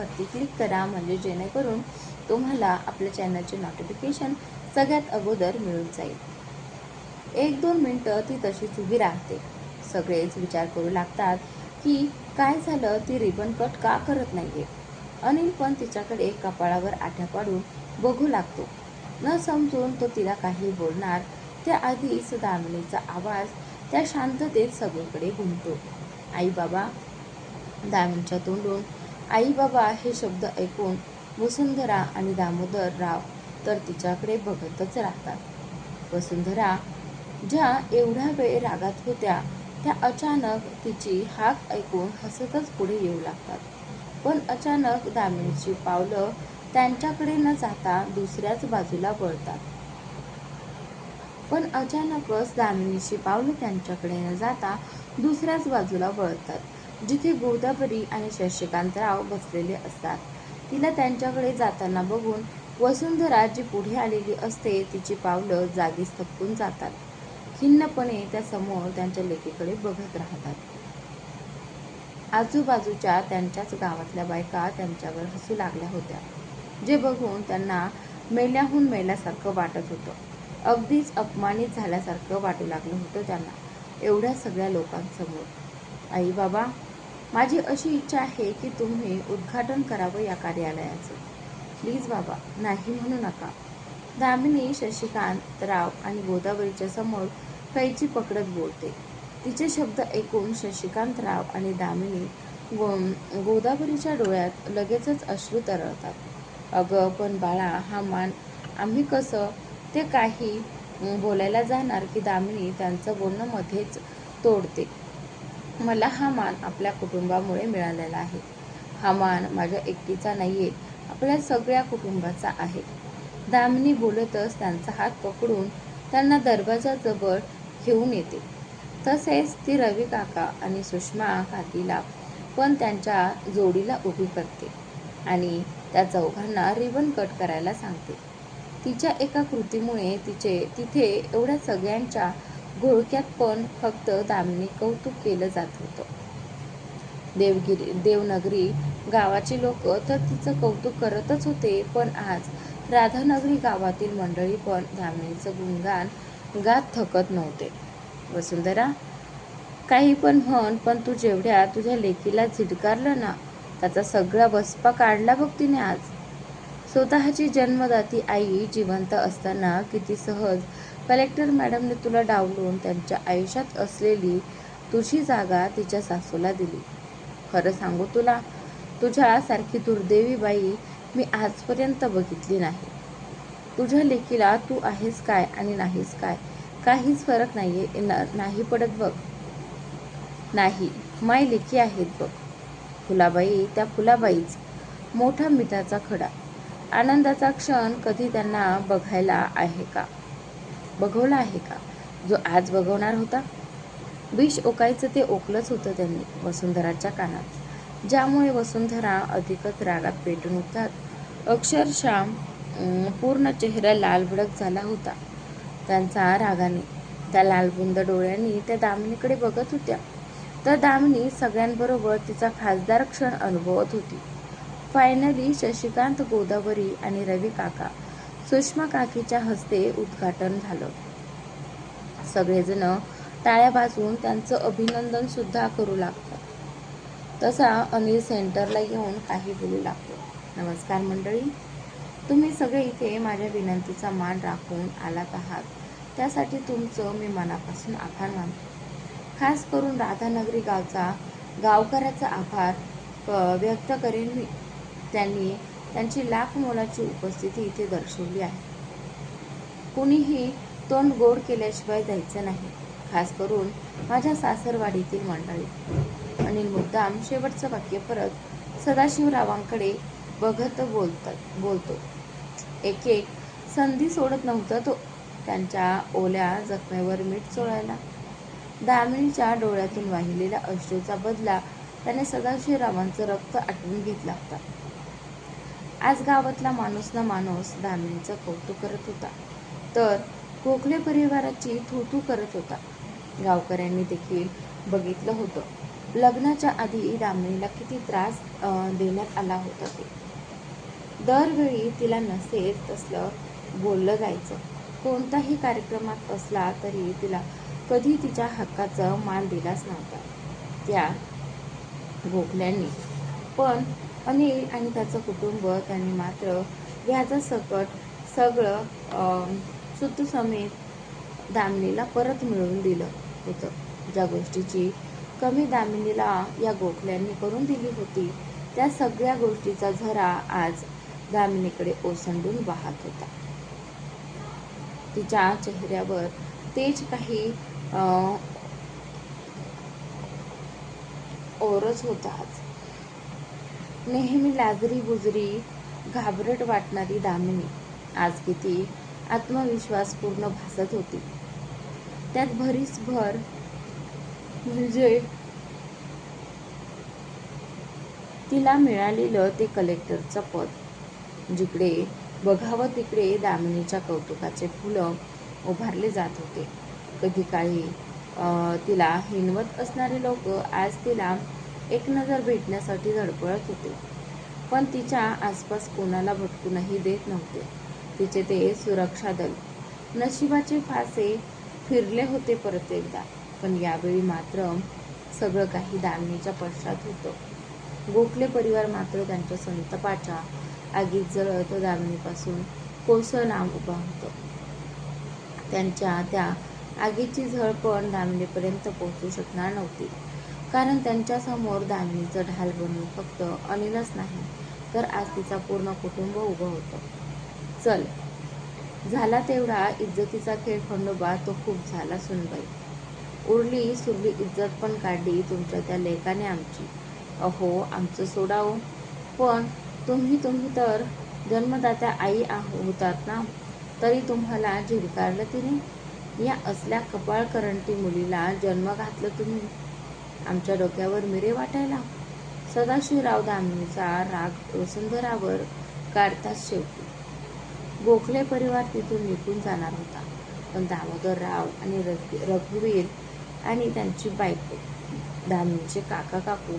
वरती क्लिक करा म्हणजे जेणेकरून तुम्हाला आपल्या चॅनलचे नोटिफिकेशन सगळ्यात अगोदर मिळून जाईल. एक दोन मिनटं ती तशीच उभी राहते. सगळेच विचार करू लागतात की काय झालं ती रिबन कट का करत नाहीये? अनिल पण तिच्याकडे कपाळावर आठ्या पाडून बघू लागतो. न समजून तो तिला काही बोलणार त्याआधीच दामिनीचा आवाज त्या शांततेत सगळीकडे घुमतो. आई बाबा दामिनीच्या तोंडून आई बाबा हे शब्द ऐकून वसुंधरा आणि दामोदर राव तर तिच्याकडे बघतच राहतात. वसुंधरा ज्या एवढ्या वेळ रागात होत्या त्या अचानक तिची हाक ऐकून हसतच पुढे येऊ लागतात. पण अचानक दामिनीची पावलं त्यांच्याकडे न जाता दुसऱ्याच बाजूला वळतात. पण अचानकच दामिनीची पावलं त्यांच्याकडे न जाता दुसऱ्याच बाजूला वळतात. जिथे गोदावरी आणि शशिकांतराव बसलेले असतात. तिला त्यांच्याकडे जाताना बघून वसुंधरा जी पुढे आलेली असते तिची पावलं जागीच थपकून जातात. खिन्नपणे त्या समोर त्यांच्या लेकीकडे बघत राहतात. आजूबाजूच्या त्यांच्याच गावातल्या बायका त्यांच्यावर हसू लागल्या होत्या जे बघून त्यांना मेल्याहून मेल्यासारखं वाटत होतं. अगदीच अपमानित झाल्यासारखं वाटू लागलं होतं त्यांना एवढ्या सगळ्या लोकांसमोर. आई बाबा माझी अशी इच्छा आहे की तुम्ही उद्घाटन करावं या कार्यालयाचं. प्लीज बाबा नाही म्हणू नका. दामिनी शशिकांत राव आणि गोदावरीच्या समोर कैची पकडत बोलते. तिचे शब्द ऐकून शशिकांत राव आणि दामिनी गो गोदावरीच्या डोळ्यात लगेचच अश्रू तरळतात. अगं पण बाळा हा मान आम्ही कसं? ते काही बोलायला जाणार की दामिनी त्यांचं बोलणं मध्येच तोडते. मला हा मान आपल्या कुटुंबामुळे मिळालेला आहे. हा मान माझ्या एकटीचा नाही आहे आपल्या सगळ्या कुटुंबाचा आहे. दामिनी बोलतच त्यांचा हात पकडून त्यांना दरवाजाजवळ घेऊन येते. तसेच ती रवी काका आणि सुषमा काकीला पण त्यांच्या जोडीला उभी करते आणि त्या चौघांना रिबन कट करायला सांगते. तिच्या एका कृतीमुळे तिचे तिथे एवढ्या सगळ्यांच्या घोळक्यात पण फक्त दामिनी कौतुक केलं जात होतं. देवगिरी देवनगरी गावाची लोक तर तिचं कौतुक करतच होते पण आज राधानगरी गावातील मंडळी पण दामिनीचं गुणगान गात थकत नव्हते. वसुंधरा काही पण म्हण पण तू जेवढ्या तुझ्या लेकीला झिडकारलं ना त्याचा सगळा बसपा काढला बघ तिने आज. स्वतःची जन्मदाती आई जिवंत असताना किती सहज कलेक्टर मॅडमने तुला डावलून त्यांच्या आयुष्यात असलेली तुझी जागा तिच्या सासूला दिली. खरं सांगू तुला तुझ्यासारखी दुर्दैवी बाई मी आजपर्यंत बघितली नाही. तुझ्या लेकीला तू आहेस काय आणि नाहीस काय काहीच फरक नाहीये नाही पडत बघ. नाही माय लेकी आहेत बघ. फुलाबाई त्या फुलाबाईच. मोठा मिठाचा खडा. आनंदाचा क्षण कधी त्यांना बघायला आहे का? बघवला आहे का? जो आज बघवणार होता? विष ओकायचं ते ओकलंच होतं त्यांनी वसुंधराच्या कानात. ज्यामुळे वसुंधरा अधिकच रागात पेटून उठतात. अक्षरशः पूर्ण चेहरा लालभडक झाला होता. त्यांचा रागाने त्या लालबुंद डोळ्यांनी त्या दामिनीकडे बघत होत्या. तर दामिनी सगळ्यांबरोबर तिचा खासदार क्षण अनुभवत होती. फायनली शशिकांत गोदावरी आणि रवी काका सुषमा काकीच्या हस्ते उद्घाटन झालं. सगळेजण टाळ्या वाजवून त्यांचं अभिनंदन सुद्धा करू लागतात. तसा अनिल सेंटरला येऊन काही बोलू लागतो. नमस्कार मंडळी. तुम्ही सगळे इथे माझ्या विनंतीचा मान राखून आलात आहात. त्यासाठी तुमचं मी मनापासून आभार मानतो. खास करून राधानगरी गावचा गावकऱ्याचा आभार व्यक्त करेन मी. त्यांनी त्यांची लाख मोलाची उपस्थिती इथे दर्शवली आहे. कुणीही तोंड गोड केल्याशिवाय जायचं नाही खास करून माझ्या सासरवाडीतील मंडळी. अनिल मुद्दाम शेवटचं वाक्य परत सदाशिवरावांकडे बघत बोलतात बोलतो. एक एक संधी सोडत नव्हता तो. त्यांच्या ओल्या जखमेवर मीठ चोळायला. दामिनीच्या डोळ्यातून वाहिलेल्या अश्रूचा बदला त्याने सदाशिवरावांचं रक्त आटवून घेतला होता. आज गावातला माणूस ना माणूस दामिनीचं कौतुक करत होता. तर गोखले परिवाराची थूथू करत होता. गावकऱ्यांनी देखील बघितलं होतं. लग्नाच्या आधी दामिनीला किती त्रास देण्यात आला होता ते. दरवेळी तिला नसेल तसलं बोललं जायचं. कोणताही कार्यक्रमात असला तरी तिला कधी तिच्या हक्काचा मान दिलाच नव्हता. त्या गोखल्यांनी. पण अनिल आणि त्याचं कुटुंब त्यांनी मात्र व्याजासकट सगळं सुतसमेत दामिनीला परत मिळवून दिलं होतं. ज्या गोष्टीची कमी दामिनीला या गोखल्यांनी करून दिली होती त्या सगळ्या गोष्टीचा झरा आज दामिनीकडे ओसंडून वाहत होता. तिच्या चेहऱ्यावर तेच काही ओरच होता आज नेहमी लाजरी बुजरी घाबरट वाटणारी दामिनी. आज किती आत्मविश्वासपूर्ण भासत होती. त्यात भरीस भर म्हणजे तिला मिळालेलं ते कलेक्टरचं पद. जिकडे बघावं तिकडे दामिनीच्या कौतुकाचे फुलं उभारले जात होते. कधी काळी तिला हिनवत असणारे लोक आज तिला एक नजर भेटण्यासाठी धडपडत होते. पण तिच्या आसपास कोणाला भटकूनही देत नव्हते. तिचे ते सुरक्षा दल नशिबाचे फासे फिरले होते परत एकदा. पण यावेळी मात्र सगळं काही दामिनीच्या पश्चात होतं. गोखले परिवार मात्र त्यांच्या संतापाच्या आगीत जळत दामिनीपासून कोसळ नाम उभा होतं. त्यांच्या त्या आगीची झळ पण दामिनीपर्यंत पोहोचू शकणार नव्हती. कारण त्यांच्यासमोर दामिनीचं ढाल बनून फक्त अनिलच नाही तर आज तिचा पूर्ण कुटुंब उभं होतं. चल. झाला तेवढा इज्जतीचा खेळ खंडोबा तो खूप झाला सुनबाई. उरली सुरली इज्जत पण काढली तुमच्या त्या लेकाने आमची. अहो आमचं सोडावं. पण तुम्ही तुम्ही तर जन्मदात्या आई आहो होतात ना? तरी तुम्हाला झिडकारलं तिने? या असल्या कपाळ करंटी मुलीला जन्म घातलं तुम्ही? आमच्या डोक्यावर मिरे वाटायला. सदाशिवराव दामिनीचा राग वसुंधरावर काढताच शेवटी. गोखले परिवार तिथून निघून जाणार होता. पण दामोदरराव आणि रघुवीर आणि त्यांची बायको दामिनीचे काका काकू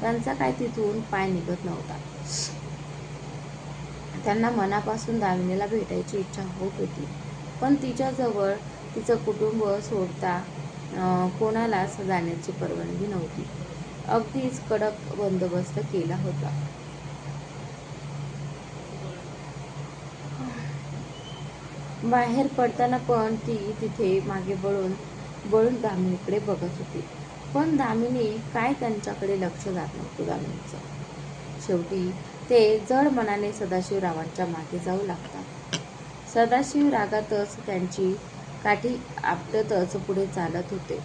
त्यांचा काय तिथून पाय निघत नव्हता. त्यांना मनापासून दामिनीला भेटायची इच्छा होत होती. पण तिच्याजवळ तिचं कुटुंब सोडता कोणालाच जाण्याची परवानगी नव्हती. अगदीच कडक बंदोबस्त केला होता. बाहेर पडताना पण ती तिथे मागे वळून वळून दामिनीकडे बघत होती. पण दामिनी काय त्यांच्याकडे लक्ष जात नव्हतं दामिनीचं. शेवटी ते जड मनाने सदाशिवरावांच्या मागे जाऊ लागतात. सदाशिव रागातच त्यांची काठी आपटतच पुढे चालत होते.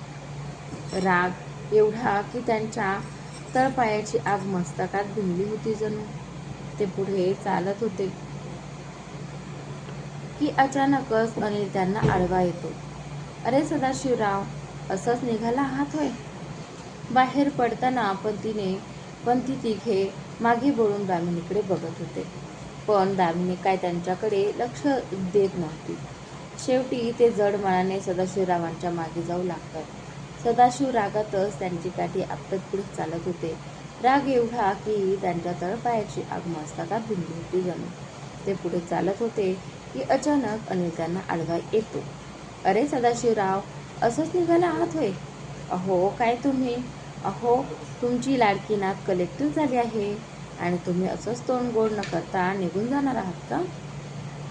राग एवढा की त्यांच्या तळपायाची आग मस्तकात भिनली होती जणू. ते पुढे चालत होते. की अचानकच अनिल त्यांना आडवा येतो. अरे सदाशिवराव असंच निघाला आहात होय बाहेर पडताना पण तिने पण ती तिघे मागे बोलून दामिनीकडे बघत होते. पण दामिनी काय त्यांच्याकडे लक्ष देत नव्हती. शेवटी ते जड मनाने सदाशिवरावांच्या मागे जाऊ लागतात. सदाशिव रागातच त्यांची काठी आपटत पुढे चालत होते. राग एवढा की त्यांच्या तळपायाची आग मस्तकात भिंडी होती जणू ते पुढे चालत होते की अचानक अनिल त्यांना आडवा येतो. अरे सदाशिवराव असंच निघाला आहात होय? अहो काय तुम्ही? अहो तुमची लाडकी नात कलेक्टिव्ह झाली आहे आणि तुम्ही असंच तोंड गोड न करता निघून जाणार आहात का?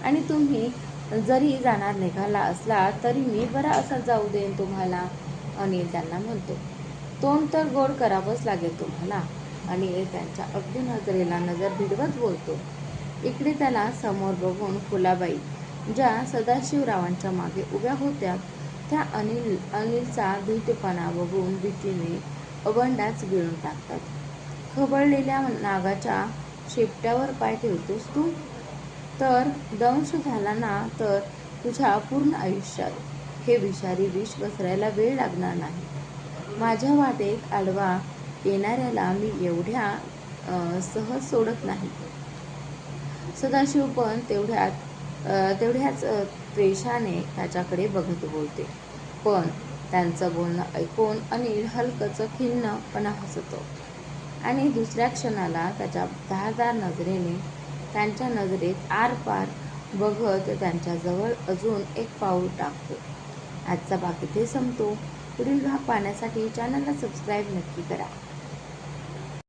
आणि तुम्ही जरी जाणार निघाला असला तरी मी बरा असा जाऊ देईन तुम्हाला. अनिल त्यांना म्हणतो तोंड तर गोड करावंच लागेल तुम्हाला. आणि त्यांच्या अगदी नजरेला नजर भिडवत बोलतो. इकडे त्याला समोर बघून फुलाबाई ज्या सदाशिवरावांच्या मागे उभ्या होत्या त्या अनिल अनिलचा धीटपणा बघून भीतीने अबंडाच गिळून टाकतात. खबळलेल्या नागाच्या शेपट्यावर पाय ठेवतोस तू? तर दंश झाला ना तर तुझ्या पूर्ण आयुष्यात हे विषारी विष पसरायला वेळ लागणार नाही. माझ्या वाटेत आडवा येणाऱ्याला मी एवढ्या सहज सोडत नाही. सदाशिव पण तेवढ्यात तेवढ्याच त्वेषाने त्याच्याकडे बघत बोलते. पण त्यांचं बोलणं ऐकून अनिल हलकंच खिन्नपणा हसतो. आणि दुसऱ्या क्षणाला त्याच्या धारदार नजरेने त्यांच्या नजरेत आरपार बघत त्यांच्याजवळ अजून एक पाऊल टाकतो. आजचा भाग इथे संपतो. पुढील भाग पाहण्यासाठी चॅनलला सबस्क्राईब नक्की करा.